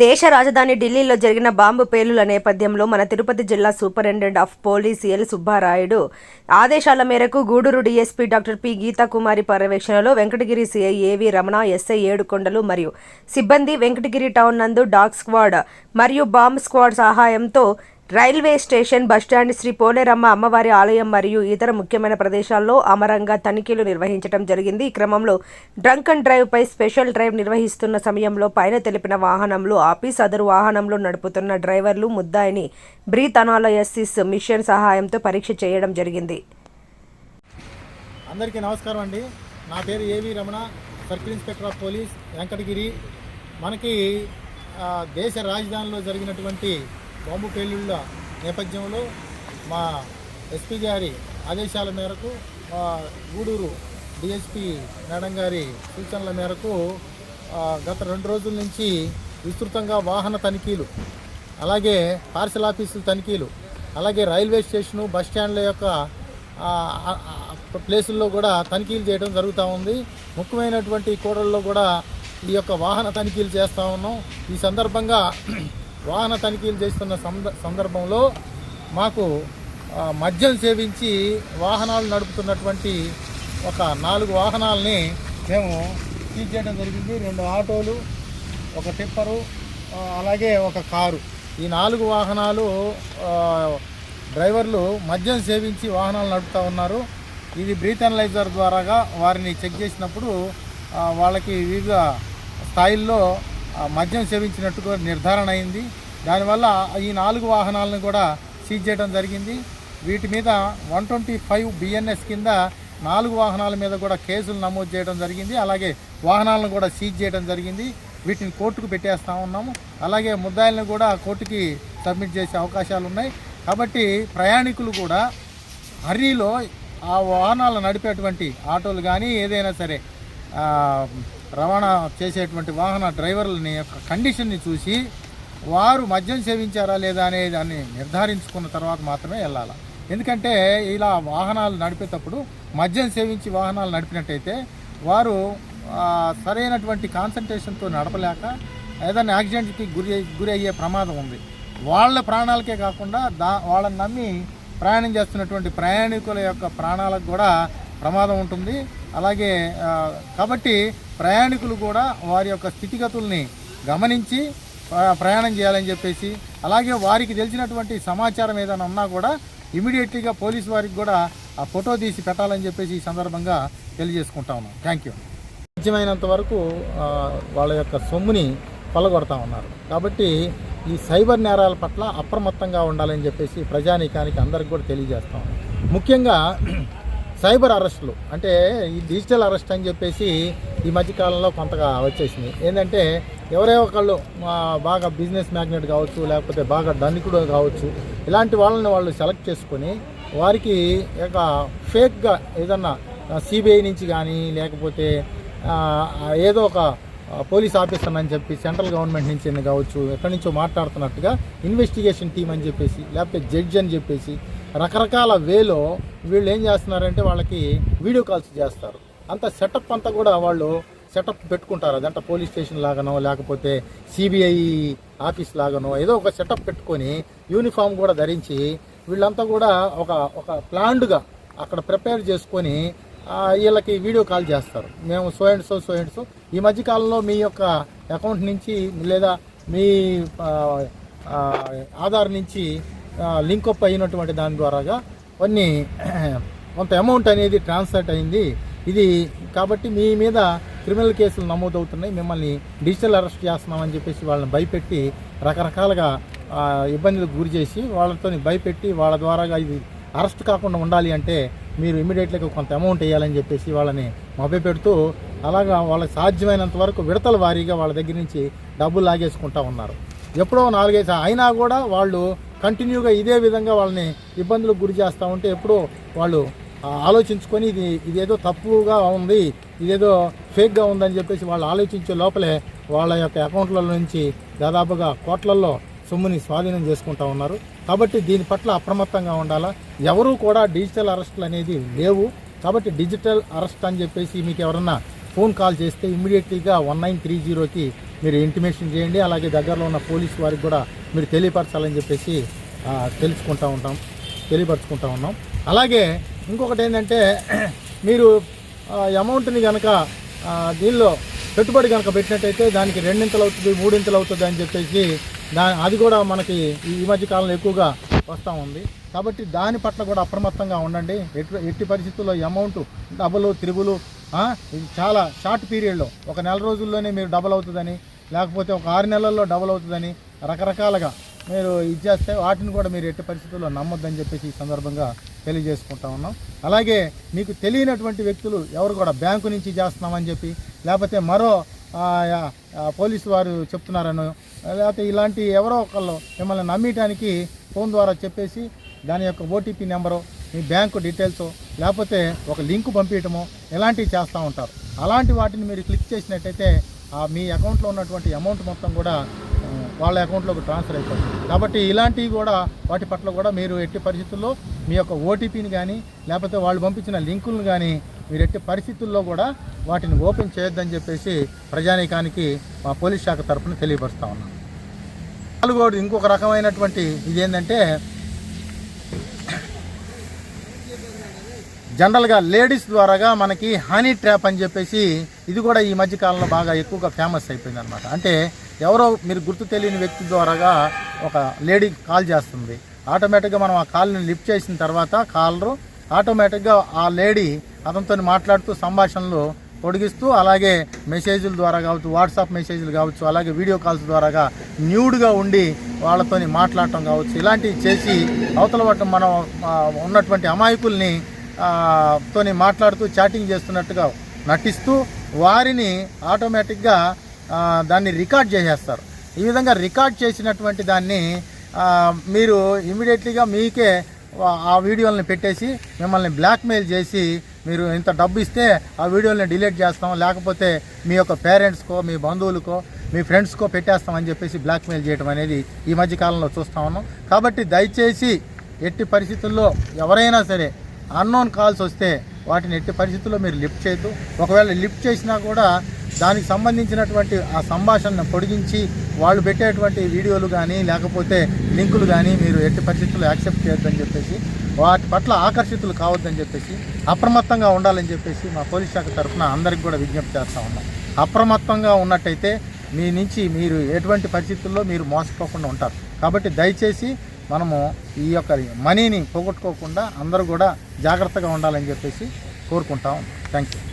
దేశ రాజధాని ఢిల్లీలో జరిగిన బాంబు పేలుల నేపథ్యంలో మన తిరుపతి జిల్లా superintendent of police L Subbarayudu ఆదేశాల మేరకు Gudur DSP doctor P Geethakumari పర్యవేక్షణలో Venkatagiri CI AV Ramana SI Yedukondalu మరియు సిబ్బంది వెంకటగిరి టౌన్ నందు డాగ్ స్క్వాడ్ మరియు బాంబ్ స్క్వాడ్ సహాయంతో railway station bus stand Sri Poleramma అమ్మవారి ఆలయం మరియు ఇతర ముఖ్యమైన ప్రదేశాల్లో అమరంగా తనిఖీలు నిర్వహించడం జరిగింది. ఈ క్రమంలో డ్రంక్ అండ్ డ్రైవ్ పై స్పెషల్ డ్రైవ్ నిర్వహిస్తున్న సమయంలో పైన తెలిపిన వాహనంలో ఆపి సదరు వాహనంలో నడుపుతున్న డ్రైవర్లు ముద్దాయిని బ్రీత్ అనాలయసిస్ మిషన్ సహాయంతో పరీక్ష చేయడం జరిగింది. అందరికీ నమస్కారం అండి. నా పేరు AV Ramana circle inspector of police Venkatagiri. మనకి దేశ రాజధానిలో జరిగినటువంటి బాంబు పేలుళ్ళ నేపథ్యంలో మా ఎస్పీ గారి ఆదేశాల మేరకు మా గూడూరు డిఎస్పి మేడం గారి సూచనల మేరకు గత రెండు రోజుల నుంచి విస్తృతంగా వాహన తనిఖీలు అలాగే పార్సల్ ఆఫీసుల తనిఖీలు అలాగే రైల్వే స్టేషను బస్ స్టాండ్ల యొక్క ప్లేసుల్లో కూడా తనిఖీలు చేయడం జరుగుతూ ఉంది. ముఖ్యమైనటువంటి కూడల్లో కూడా ఈ యొక్క వాహన తనిఖీలు చేస్తూ ఉన్నాం. ఈ సందర్భంగా వాహన తనిఖీలు చేస్తున్న సంద- సందర్భంలో మాకు మద్యం సేవించి వాహనాలు నడుపుతున్నటువంటి ఒక నాలుగు వాహనాలని మేము సీజ్ చేయడం జరిగింది. రెండు ఆటోలు ఒక టిప్పరు అలాగే ఒక కారు. ఈ నాలుగు వాహనాలు డ్రైవర్లు మద్యం సేవించి వాహనాలు నడుపుతూ ఉన్నారు. ఇది బ్రీత్ అనలైజర్ ద్వారాగా వారిని చెక్ చేసినప్పుడు వాళ్ళకి వివిధ స్థాయిల్లో మద్యం సేవించినట్టుగా నిర్ధారణ అయింది. దానివల్ల ఈ నాలుగు వాహనాలను కూడా సీజ్ చేయడం జరిగింది. వీటి మీద వన్ ట్వంటీ ఫైవ్ బిఎన్ఎస్ కింద నాలుగు వాహనాల మీద కూడా కేసులు నమోదు చేయడం జరిగింది. అలాగే వాహనాలను కూడా సీజ్ చేయడం జరిగింది. వీటిని కోర్టుకు పెట్టేస్తా ఉన్నాము. అలాగే ముద్దాయిలను కూడా కోర్టుకి సబ్మిట్ చేసే అవకాశాలు ఉన్నాయి. కాబట్టి ప్రయాణికులు కూడా హర్రీలో ఆ వాహనాలు నడిపేటువంటి ఆటోలు కానీ ఏదైనా సరే రవాణా చేసేటువంటి వాహన డ్రైవర్లని యొక్క కండిషన్ని చూసి వారు మద్యం సేవించారా లేదా అనే దాన్ని నిర్ధారించుకున్న తర్వాత మాత్రమే వెళ్ళాలి. ఎందుకంటే ఇలా వాహనాలు నడిపేటప్పుడు మద్యం సేవించి వాహనాలు నడిపినట్టయితే వారు సరైనటువంటి కాన్సన్ట్రేషన్తో నడపలేక ఏదైనా యాక్సిడెంట్కి గురి గురి అయ్యే ప్రమాదం ఉంది. వాళ్ళ ప్రాణాలకే కాకుండా దా వాళ్ళని నమ్మి ప్రయాణం చేస్తున్నటువంటి ప్రయాణికుల యొక్క ప్రాణాలకు కూడా ప్రమాదం ఉంటుంది. అలాగే కాబట్టి ప్రయాణికులు కూడా వారి యొక్క స్థితిగతుల్ని గమనించి ప్రయాణం చేయాలని చెప్పేసి అలాగే వారికి తెలిసినటువంటి సమాచారం ఏదైనా ఉన్నా కూడా ఇమీడియట్లీగా పోలీసు వారికి కూడా ఆ ఫోటో తీసి పెట్టాలని చెప్పేసి ఈ సందర్భంగా తెలియజేసుకుంటా ఉన్నాం. Thank you. సాధ్యమైనంత వరకు వాళ్ళ యొక్క సొమ్ముని కొలగొడతా ఉన్నారు. కాబట్టి ఈ సైబర్ నేరాల పట్ల అప్రమత్తంగా ఉండాలని చెప్పేసి ప్రజానీకానికి అందరికి కూడా తెలియజేస్తాం ముఖ్యంగా సైబర్ అరెస్టులు. అంటే ఈ డిజిటల్ అరెస్ట్ అని చెప్పేసి ఈ మధ్యకాలంలో కొంతగా వచ్చేసింది. ఏంటంటే ఎవరే ఒకళ్ళు బాగా బిజినెస్ మ్యాగ్నెట్ కావచ్చు లేకపోతే బాగా ధనికుడు కావచ్చు ఇలాంటి వాళ్ళని వాళ్ళు సెలెక్ట్ చేసుకొని వారికి ఒక ఫేక్గా ఏదన్నా సిబిఐ నుంచి కానీ లేకపోతే ఏదో ఒక పోలీస్ ఆఫీసర్ అని చెప్పి సెంట్రల్ గవర్నమెంట్ నుంచి కావచ్చు ఎక్కడి నుంచో మాట్లాడుతున్నట్టుగా ఇన్వెస్టిగేషన్ టీం అని చెప్పేసి లేకపోతే జడ్జ్ అని చెప్పేసి రకరకాల వేలో వీళ్ళు ఏం చేస్తున్నారంటే వాళ్ళకి వీడియో కాల్స్ చేస్తారు. అంత సెటప్ అంతా కూడా వాళ్ళు సెటప్ పెట్టుకుంటారు. అదంటే పోలీస్ స్టేషన్ లాగానో లేకపోతే సిబిఐ ఆఫీస్ లాగానో ఏదో ఒక సెటప్ పెట్టుకొని యూనిఫామ్ కూడా ధరించి వీళ్ళంతా కూడా ఒక ఒక ప్లాన్డ్గా అక్కడ ప్రిపేర్ చేసుకొని వీళ్ళకి వీడియో కాల్ చేస్తారు. మేము so and so so and so. ఈ మధ్యకాలంలో మీ యొక్క అకౌంట్ నుంచి లేదా మీ ఆధార్ నుంచి లింక్ అయినటువంటి దాని ద్వారాగా కొన్ని కొంత అమౌంట్ అనేది ట్రాన్స్ఫర్ అయింది. ఇది కాబట్టి మీ మీద క్రిమినల్ కేసులు నమోదవుతున్నాయి. మిమ్మల్ని డిజిటల్ అరెస్ట్ చేస్తున్నామని చెప్పేసి వాళ్ళని భయపెట్టి రకరకాలుగా ఇబ్బందులకు గురి చేసి వాళ్ళతో భయపెట్టి వాళ్ళ ద్వారాగా ఇది అరెస్ట్ కాకుండా ఉండాలి అంటే మీరు ఇమీడియట్లీగా కొంత అమౌంట్ వేయాలని చెప్పేసి వాళ్ళని మభ్యపెడుతూ అలాగా వాళ్ళకి సాధ్యమైనంత వరకు విడతల వారీగా వాళ్ళ దగ్గర నుంచి డబ్బులు లాగేసుకుంటా ఉన్నారు. ఎప్పుడో నాలుగైదు అయినా కూడా వాళ్ళు కంటిన్యూగా ఇదే విధంగా వాళ్ళని ఇబ్బందులకు గురి చేస్తూ ఉంటే ఎప్పుడో వాళ్ళు ఆలోచించుకొని ఇది ఇదేదో తప్పుగా ఉంది ఇదేదో ఫేక్గా ఉందని చెప్పేసి వాళ్ళు ఆలోచించే లోపలే వాళ్ళ యొక్క అకౌంట్ల నుంచి దాదాపుగా కోట్లల్లో సొమ్ముని స్వాధీనం చేసుకుంటా ఉన్నారు. కాబట్టి దీని పట్ల అప్రమత్తంగా ఉండాలా? ఎవరూ కూడా డిజిటల్ అరెస్టులు అనేది లేవు. కాబట్టి డిజిటల్ అరెస్ట్ అని చెప్పేసి మీకు ఎవరన్నా ఫోన్ కాల్ చేస్తే ఇమ్మీడియట్లీగా వన్ నైన్ త్రీ జీరోకి మీరు ఇంటిమేషన్ చేయండి. అలాగే దగ్గరలో ఉన్న పోలీస్ వారికి కూడా మీరు తెలియపరచాలని చెప్పేసి తెలుసుకుంటూ ఉంటాం తెలియపరచుకుంటూ ఉన్నాం. అలాగే ఇంకొకటి ఏంటంటే మీరు అమౌంట్ని కనుక దీనిలో పెట్టుబడి కనుక పెట్టినట్టయితే దానికి రెండింతలు అవుతుంది మూడింతలు అవుతుంది అని చెప్పేసి దా అది కూడా మనకి ఈ మధ్య కాలంలో ఎక్కువగా వస్తూ ఉంది. కాబట్టి దాని పట్ల కూడా అప్రమత్తంగా ఉండండి. ఎట్టి ఎట్టి పరిస్థితుల్లో అమౌంట్ డబుల్ త్రిబులు ఇది చాలా షార్ట్ పీరియడ్లో ఒక నెల రోజుల్లోనే మీరు డబుల్ అవుతుందని లేకపోతే ఒక ఆరు నెలల్లో డబుల్ అవుతుందని రకరకాలుగా మీరు ఇచ్చేస్తే వాటిని కూడా మీరు ఎట్టి పరిస్థితుల్లో నమ్మొద్దని చెప్పేసి ఈ సందర్భంగా తెలియజేసుకుంటా ఉన్నాం. అలాగే మీకు తెలియనటువంటి వ్యక్తులు ఎవరు కూడా బ్యాంకు నుంచి చేస్తున్నామని చెప్పి లేకపోతే మరో పోలీసు వారు చెప్తున్నారనో లేకపోతే ఇలాంటి ఎవరో ఒకళ్ళు మిమ్మల్ని నమ్మటానికి ఫోన్ ద్వారా చెప్పేసి దాని యొక్క ఓటీపీ నెంబరు మీ బ్యాంకు డీటెయిల్స్ లేకపోతే ఒక లింక్ పంపించటము ఇలాంటివి చేస్తూ ఉంటారు. అలాంటి వాటిని మీరు క్లిక్ చేసినట్టయితే ఆ మీ అకౌంట్లో ఉన్నటువంటి అమౌంట్ మొత్తం కూడా వాళ్ళ అకౌంట్లోకి ట్రాన్స్ఫర్ అయిపోతుంది. కాబట్టి ఇలాంటివి కూడా వాటి పట్ల కూడా మీరు ఎట్టి పరిస్థితుల్లో మీ యొక్క ఓటీపీని కానీ లేకపోతే వాళ్ళు పంపించిన లింకులను కానీ మీరు ఎట్టి పరిస్థితుల్లో కూడా వాటిని ఓపెన్ చేయొద్దని చెప్పేసి ప్రజానీకానికి మా పోలీస్ శాఖ తరఫున తెలియపరుస్తూ ఉన్నాం. నాలుగోడు ఇంకొక రకమైనటువంటి ఇదేంటంటే జనరల్గా లేడీస్ ద్వారాగా మనకి హనీ ట్రాప్ అని చెప్పేసి ఇది కూడా ఈ మధ్యకాలంలో బాగా ఎక్కువగా ఫేమస్ అయిపోయింది అనమాట అంటే ఎవరో మీరు గుర్తు తెలియని వ్యక్తి ద్వారాగా ఒక లేడీ కాల్ చేస్తుంది. ఆటోమేటిక్గా మనం ఆ కాల్ని లిఫ్ట్ చేసిన తర్వాత కాలరు ఆటోమేటిక్గా ఆ లేడీ అతనితో మాట్లాడుతూ సంభాషణలు పొడిగిస్తూ అలాగే మెసేజ్ల ద్వారా కావచ్చు వాట్సాప్ మెసేజ్లు కావచ్చు అలాగే వీడియో కాల్స్ ద్వారాగా న్యూడ్గా ఉండి వాళ్ళతోని మాట్లాడటం కావచ్చు ఇలాంటివి చేసి అవతల పట్ల మనం ఉన్నటువంటి అమాయకుల్ని తోని మాట్లాడుతూ చాటింగ్ చేస్తున్నట్టుగా నటిస్తూ వారిని ఆటోమేటిక్గా దాన్ని రికార్డ్ చేసేస్తారు. ఈ విధంగా రికార్డ్ చేసినటువంటి దాన్ని మీరు ఇమీడియట్లీగా మీకే ఆ- వీడియోలను పెట్టేసి మిమ్మల్ని బ్లాక్మెయిల్ చేసి మీరు ఇంత డబ్బు ఇస్తే ఆ వీడియోని డిలీట్ చేస్తాం లేకపోతే మీ యొక్క పేరెంట్స్కో మీ బంధువులకో మీ ఫ్రెండ్స్కో పెట్టేస్తామని చెప్పేసి బ్లాక్మెయిల్ చేయడం అనేది ఈ మధ్య కాలంలో చూస్తా ఉన్నాం. కాబట్టి దయచేసి ఎట్టి పరిస్థితుల్లో ఎవరైనా సరే అన్నోన్ కాల్స్ వస్తే వాటిని ఎట్టి పరిస్థితుల్లో మీరు లిఫ్ట్ చేయొద్దు. ఒకవేళ లిఫ్ట్ చేసినా కూడా దానికి సంబంధించినటువంటి ఆ సంభాషణను పొడిగించి వాళ్ళు పెట్టేటువంటి వీడియోలు కానీ లేకపోతే లింకులు కానీ మీరు ఎట్టి పరిస్థితుల్లో యాక్సెప్ట్ చేయొద్దని చెప్పేసి వాటి పట్ల ఆకర్షితులు కావద్దని చెప్పేసి అప్రమత్తంగా ఉండాలని చెప్పేసి మా పోలీస్ శాఖ తరఫున అందరికి కూడా విజ్ఞప్తి చేస్తూ ఉన్నాం. అప్రమత్తంగా ఉన్నట్టయితే మీ నుంచి మీరు ఎటువంటి పరిస్థితుల్లో మీరు మోసపోకుండా ఉంటారు. కాబట్టి దయచేసి మనము ఈ యొక్క మనీని పోగొట్టుకోకుండా అందరూ కూడా జాగ్రత్తగా ఉండాలని చెప్పేసి కోరుకుంటాం థ్యాంక్ యూ